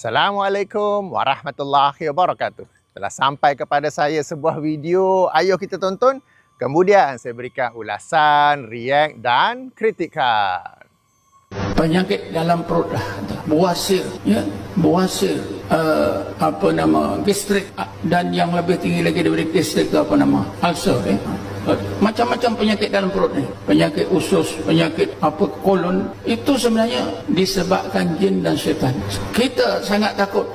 Assalamualaikum warahmatullahi wabarakatuh. Telah sampai kepada saya sebuah video, ayo kita tonton. Kemudian saya berikan ulasan, react dan kritikan. penyakit dalam perut dah buasir ya buasir uh, apa nama gastrik uh, dan yang lebih tinggi lagi daripada gastrik apa nama ulcer ya Macam-macam penyakit dalam perut ni penyakit usus penyakit apa kolon itu sebenarnya disebabkan jin dan syaitan kita sangat takut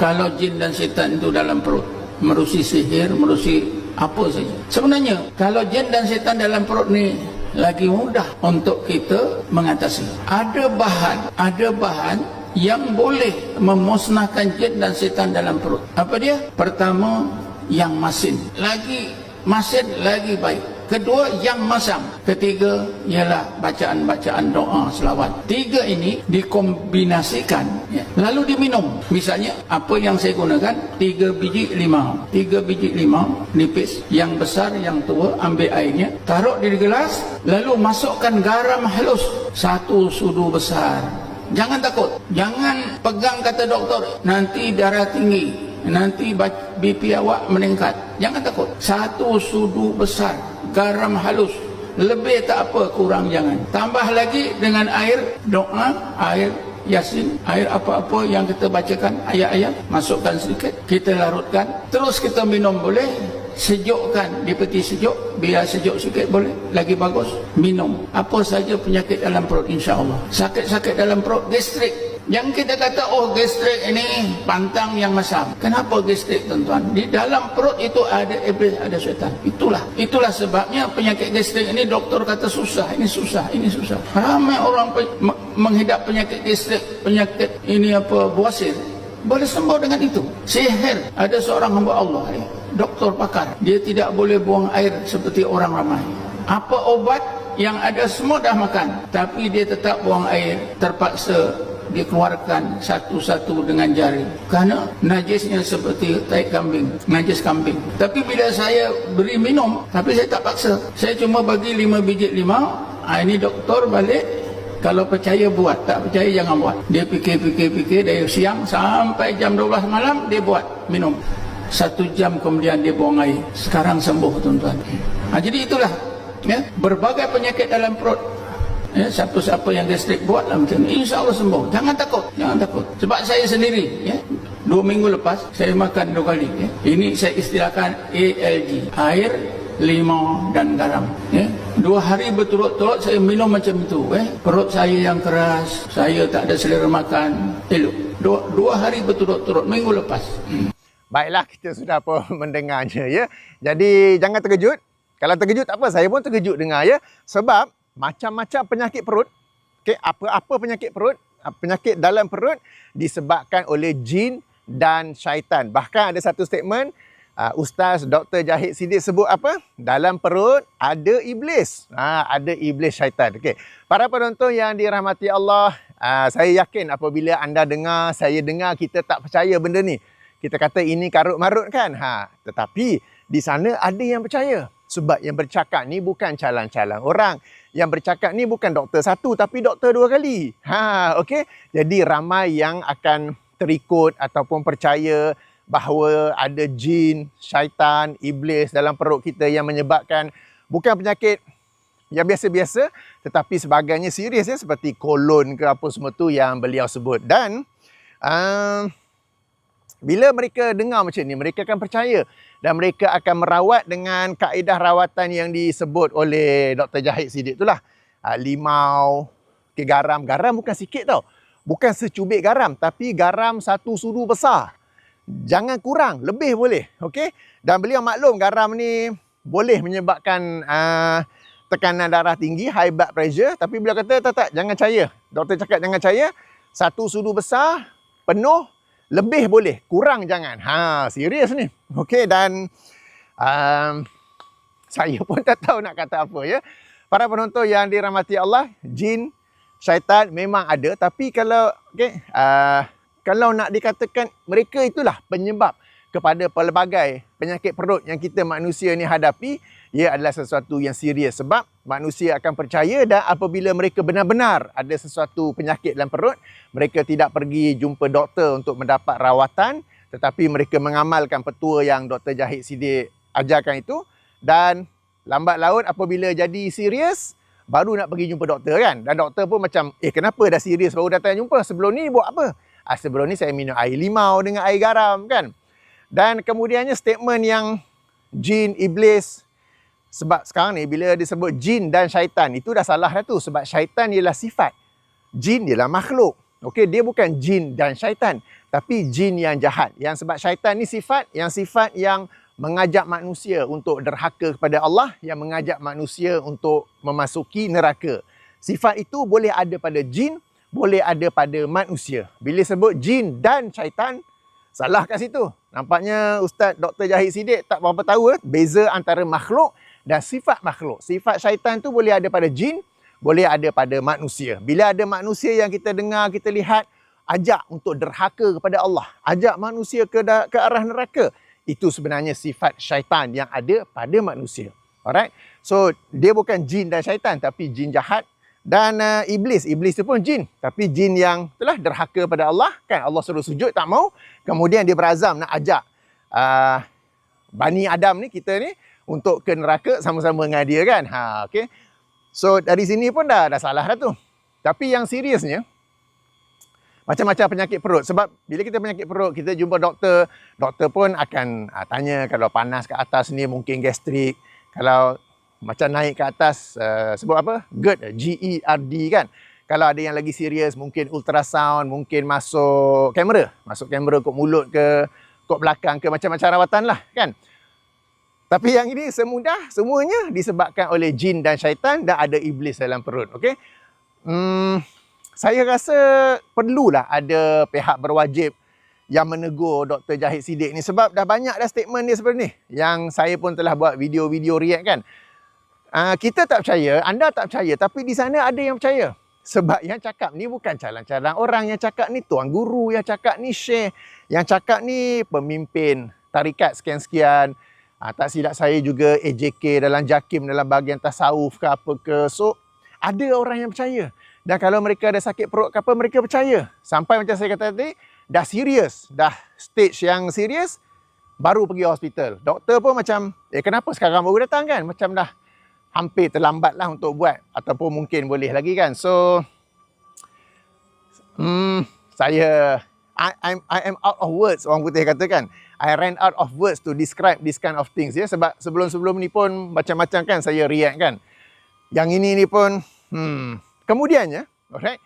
kalau jin dan syaitan itu dalam perut merusi sihir merusi apa saja sebenarnya kalau jin dan syaitan dalam perut ni lagi mudah untuk kita mengatasi. Ada bahan, ada bahan yang boleh memusnahkan jin dan setan dalam perut. Apa dia? Pertama, yang masin. Lagi masin, lagi baik. Kedua, yang masam. Ketiga, ialah bacaan-bacaan doa selawat. Tiga ini dikombinasikan. Ya. Lalu diminum. Misalnya, apa yang saya gunakan? Tiga biji lima. Tiga biji lima, nipis. Yang besar, yang tua, ambil airnya. Taruh di gelas. Lalu masukkan garam halus. Satu sudu besar. Jangan takut. Jangan pegang kata doktor. Nanti darah tinggi. Nanti BP awak meningkat. Jangan takut. Satu sudu besar garam halus. Lebih tak apa kurang jangan. Tambah lagi dengan air doa air yasin air apa-apa yang kita bacakan ayat-ayat. Masukkan sedikit kita larutkan. Terus kita minum boleh. Sejukkan di peti sejuk. Biar sejuk sikit boleh. Lagi bagus minum. Apa saja penyakit dalam perut insya-Allah sakit-sakit dalam perut gastrik yang kita kata oh gastrik ini pantang yang masam. Kenapa gastrik tuan-tuan? Di dalam perut itu ada iblis, ada syaitan. Itulah. Itulah sebabnya penyakit gastrik ini doktor kata susah, ini susah, ini susah. Ramai orang pe menghidap penyakit gastrik, penyakit ini apa buasir. Boleh sembuh dengan itu. Sihir. Ada seorang hamba Allah ya. Doktor pakar. Dia tidak boleh buang air seperti orang ramai. Apa obat yang ada semua dah makan. Tapi dia tetap buang air. Terpaksa dikeluarkan satu-satu dengan jari. Kerana najisnya seperti tai kambing najis kambing. Tapi bila saya beri minum tapi saya tak paksa. Saya cuma bagi lima biji lima. Ha, ini doktor balik kalau percaya buat tak percaya jangan buat. Dia fikir-fikir-fikir dari siang sampai jam 12 malam dia buat minum. Satu jam kemudian dia buang air. Sekarang sembuh tuan-tuan. Ha, jadi itulah ya, berbagai penyakit dalam perut Ya, siapa-siapa yang gastrik buatlah macam ni. Insya Allah sembuh. Jangan takut. Jangan takut. Sebab saya sendiri, ya, dua minggu lepas, saya makan dua kali. Ya. Ini saya istilahkan ALG. Air, limau dan garam. Ya. Dua hari berturut-turut saya minum macam itu. Eh. Perut saya yang keras. Saya tak ada selera makan. Elok. Dua, dua hari berturut-turut. Minggu lepas. Hmm. Baiklah, kita sudah pun mendengarnya. ya. Jadi, jangan terkejut. Kalau terkejut tak apa, saya pun terkejut dengar ya. Sebab macam-macam penyakit perut, okay, apa-apa penyakit perut, ah, penyakit dalam perut disebabkan oleh jin dan syaitan. Bahkan ada satu statement, uh, Ustaz Dr. Jahid Siddiq sebut apa? Dalam perut ada iblis. Ha, ada iblis syaitan. Okay. Para penonton yang dirahmati Allah, uh, saya yakin apabila anda dengar, saya dengar kita tak percaya benda ni. Kita kata ini karut-marut kan? Ha, tetapi di sana ada yang percaya. Sebab yang bercakap ni bukan calang-calang orang. Yang bercakap ni bukan doktor satu tapi doktor dua kali. Ha, okey. Jadi ramai yang akan terikut ataupun percaya bahawa ada jin, syaitan, iblis dalam perut kita yang menyebabkan bukan penyakit yang biasa-biasa tetapi sebagainya serius ya seperti kolon ke apa semua tu yang beliau sebut dan uh, bila mereka dengar macam ni mereka akan percaya dan mereka akan merawat dengan kaedah rawatan yang disebut oleh Dr. Jahid Siddiq itulah. Ha, limau, okay, garam. Garam bukan sikit tau. Bukan secubit garam tapi garam satu sudu besar. Jangan kurang, lebih boleh. Okay? Dan beliau maklum garam ni boleh menyebabkan uh, tekanan darah tinggi, high blood pressure. Tapi beliau kata tak, tak, jangan caya. Doktor cakap jangan caya. Satu sudu besar, penuh, lebih boleh, kurang jangan. Ha, serius ni. Okey dan um, saya pun tak tahu nak kata apa ya. Para penonton yang dirahmati Allah, jin, syaitan memang ada tapi kalau okey uh, kalau nak dikatakan mereka itulah penyebab kepada pelbagai penyakit perut yang kita manusia ni hadapi ia adalah sesuatu yang serius sebab manusia akan percaya dan apabila mereka benar-benar ada sesuatu penyakit dalam perut, mereka tidak pergi jumpa doktor untuk mendapat rawatan tetapi mereka mengamalkan petua yang Dr. Jahid Sidik ajarkan itu. Dan lambat laun apabila jadi serius baru nak pergi jumpa doktor kan. Dan doktor pun macam eh kenapa dah serius baru datang jumpa? Sebelum ni buat apa? Ah, sebelum ni saya minum air limau dengan air garam kan. Dan kemudiannya statement yang jin iblis sebab sekarang ni bila disebut jin dan syaitan itu dah salah dah tu sebab syaitan ialah sifat. Jin ialah makhluk. Okey, dia bukan jin dan syaitan tapi jin yang jahat. Yang sebab syaitan ni sifat yang sifat yang mengajak manusia untuk derhaka kepada Allah, yang mengajak manusia untuk memasuki neraka. Sifat itu boleh ada pada jin, boleh ada pada manusia. Bila sebut jin dan syaitan, salah kat situ. Nampaknya Ustaz Dr. Jahid Sidik tak berapa tahu eh, beza antara makhluk dan sifat makhluk. Sifat syaitan tu boleh ada pada jin, boleh ada pada manusia. Bila ada manusia yang kita dengar, kita lihat, ajak untuk derhaka kepada Allah. Ajak manusia ke, ke arah neraka. Itu sebenarnya sifat syaitan yang ada pada manusia. Alright? So, dia bukan jin dan syaitan, tapi jin jahat dan uh, iblis. Iblis itu pun jin. Tapi jin yang telah derhaka kepada Allah. Kan Allah suruh sujud, tak mau. Kemudian dia berazam nak ajak uh, Bani Adam ni, kita ni, untuk ke neraka sama-sama dengan dia kan. Ha, okay. So dari sini pun dah, dah salah dah tu. Tapi yang seriusnya, macam-macam penyakit perut. Sebab bila kita penyakit perut, kita jumpa doktor, doktor pun akan ha, tanya kalau panas ke atas ni mungkin gastrik. Kalau macam naik ke atas, uh, sebut apa? GERD, G-E-R-D kan. Kalau ada yang lagi serius, mungkin ultrasound, mungkin masuk kamera. Masuk kamera kok mulut ke, kok belakang ke, macam-macam rawatan lah kan. Tapi yang ini semudah semuanya disebabkan oleh jin dan syaitan dan ada iblis dalam perut. Okey. Hmm, saya rasa perlulah ada pihak berwajib yang menegur Dr. Jahid Sidik ni sebab dah banyak dah statement dia ni yang saya pun telah buat video-video react kan. Uh, kita tak percaya, anda tak percaya tapi di sana ada yang percaya. Sebab yang cakap ni bukan calang-calang orang yang cakap ni tuan guru, yang cakap ni syekh, yang cakap ni pemimpin tarikat sekian-sekian. Ha, tak silap saya juga AJK dalam JAKIM dalam bahagian tasawuf ke apa ke. So, ada orang yang percaya. Dan kalau mereka ada sakit perut ke apa, mereka percaya. Sampai macam saya kata tadi, dah serius. Dah stage yang serius, baru pergi hospital. Doktor pun macam, eh kenapa sekarang baru datang kan? Macam dah hampir terlambat lah untuk buat. Ataupun mungkin boleh lagi kan. So, hmm, saya, I, I'm, I am out of words orang putih katakan. I ran out of words to describe this kind of things ya sebab sebelum-sebelum ni pun macam-macam kan saya react kan. Yang ini ni pun hmm kemudiannya alright.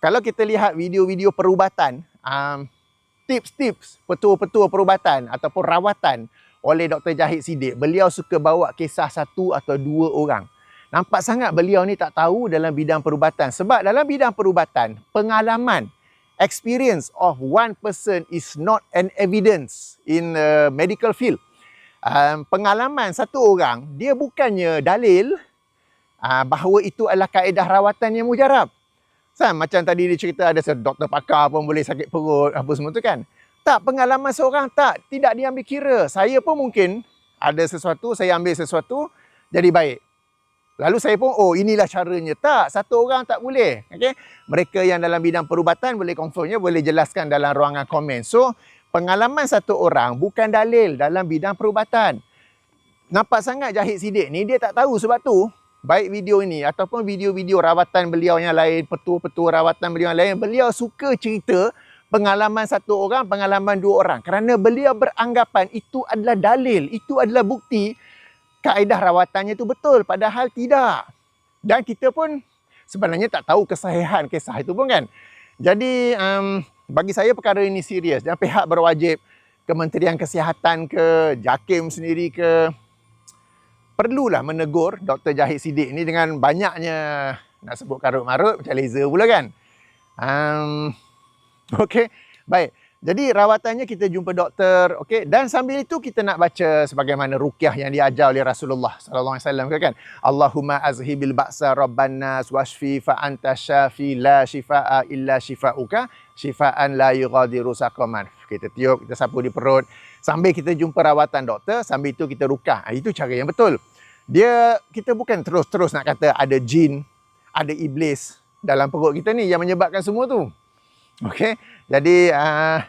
Kalau kita lihat video-video perubatan um, tips-tips petua-petua perubatan ataupun rawatan oleh Dr. Jahid Sidik, beliau suka bawa kisah satu atau dua orang. Nampak sangat beliau ni tak tahu dalam bidang perubatan sebab dalam bidang perubatan pengalaman experience of one person is not an evidence in a medical field. Um, pengalaman satu orang, dia bukannya dalil uh, bahawa itu adalah kaedah rawatan yang mujarab. Kan? Macam tadi dia cerita ada doktor pakar pun boleh sakit perut, apa semua tu kan. Tak, pengalaman seorang tak, tidak diambil kira. Saya pun mungkin ada sesuatu, saya ambil sesuatu, jadi baik. Lalu saya pun, oh inilah caranya. Tak, satu orang tak boleh. Okay? Mereka yang dalam bidang perubatan boleh confirmnya, boleh jelaskan dalam ruangan komen. So, pengalaman satu orang bukan dalil dalam bidang perubatan. Nampak sangat Jahid Sidik ni, dia tak tahu sebab tu, baik video ini ataupun video-video rawatan beliau yang lain, petua-petua rawatan beliau yang lain, beliau suka cerita pengalaman satu orang, pengalaman dua orang. Kerana beliau beranggapan itu adalah dalil, itu adalah bukti kaedah rawatannya itu betul padahal tidak. Dan kita pun sebenarnya tak tahu kesahihan kisah itu pun kan. Jadi um, bagi saya perkara ini serius dan pihak berwajib Kementerian Kesihatan ke JAKIM sendiri ke perlulah menegur Dr. Jahid Sidik ini dengan banyaknya nak sebut karut-marut macam laser pula kan. Um, okay, baik. Jadi rawatannya kita jumpa doktor, okey. Dan sambil itu kita nak baca sebagaimana ruqyah yang diajar oleh Rasulullah sallallahu alaihi wasallam kan. Allahumma azhibil ba'sa rabban nas washfi fa anta syafi la shifaa illa shifauka shifaan la yughadiru saqaman. Kita tiup, kita sapu di perut. Sambil kita jumpa rawatan doktor, sambil itu kita rukah. Ah, itu cara yang betul. dia kita bukan terus-terus nak kata ada jin, ada iblis dalam perut kita ni yang menyebabkan semua tu. Okey. Jadi uh,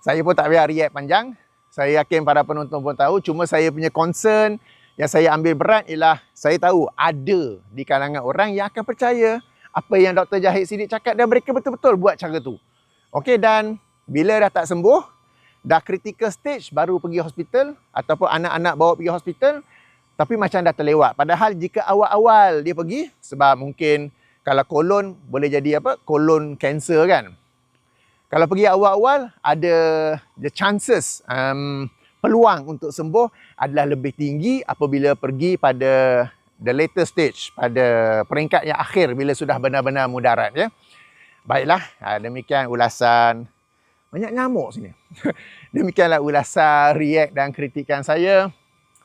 saya pun tak biar react panjang. Saya yakin para penonton pun tahu cuma saya punya concern yang saya ambil berat ialah saya tahu ada di kalangan orang yang akan percaya apa yang Dr. Jahid Siddiq cakap dan mereka betul-betul buat cara tu. Okey dan bila dah tak sembuh, dah critical stage baru pergi hospital ataupun anak-anak bawa pergi hospital tapi macam dah terlewat. Padahal jika awal-awal dia pergi sebab mungkin kalau kolon boleh jadi apa? Kolon cancer kan. Kalau pergi awal-awal ada the chances um, peluang untuk sembuh adalah lebih tinggi apabila pergi pada the later stage pada peringkat yang akhir bila sudah benar-benar mudarat ya. Baiklah, ah, demikian ulasan banyak nyamuk sini. Demikianlah ulasan react dan kritikan saya.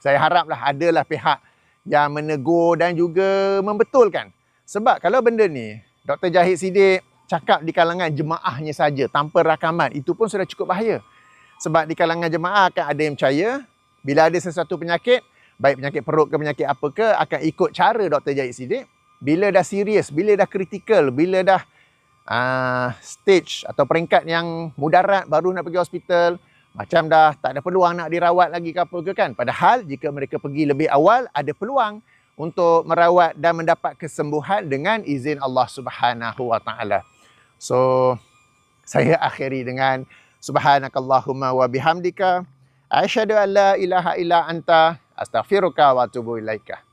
Saya haraplah adalah pihak yang menegur dan juga membetulkan. Sebab kalau benda ni Dr. Jahid Siddiq cakap di kalangan jemaahnya saja tanpa rakaman itu pun sudah cukup bahaya. Sebab di kalangan jemaah akan ada yang percaya bila ada sesuatu penyakit, baik penyakit perut ke penyakit apa ke akan ikut cara Dr. Jahid Siddiq. Bila dah serius, bila dah kritikal, bila dah uh, stage atau peringkat yang mudarat baru nak pergi hospital, macam dah tak ada peluang nak dirawat lagi ke apa ke kan. Padahal jika mereka pergi lebih awal ada peluang untuk merawat dan mendapat kesembuhan dengan izin Allah Subhanahu wa taala. So saya akhiri dengan subhanakallahumma wa bihamdika asyhadu an la ilaha illa anta astaghfiruka wa atubu ilaika.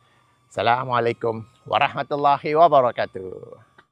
Assalamualaikum warahmatullahi wabarakatuh.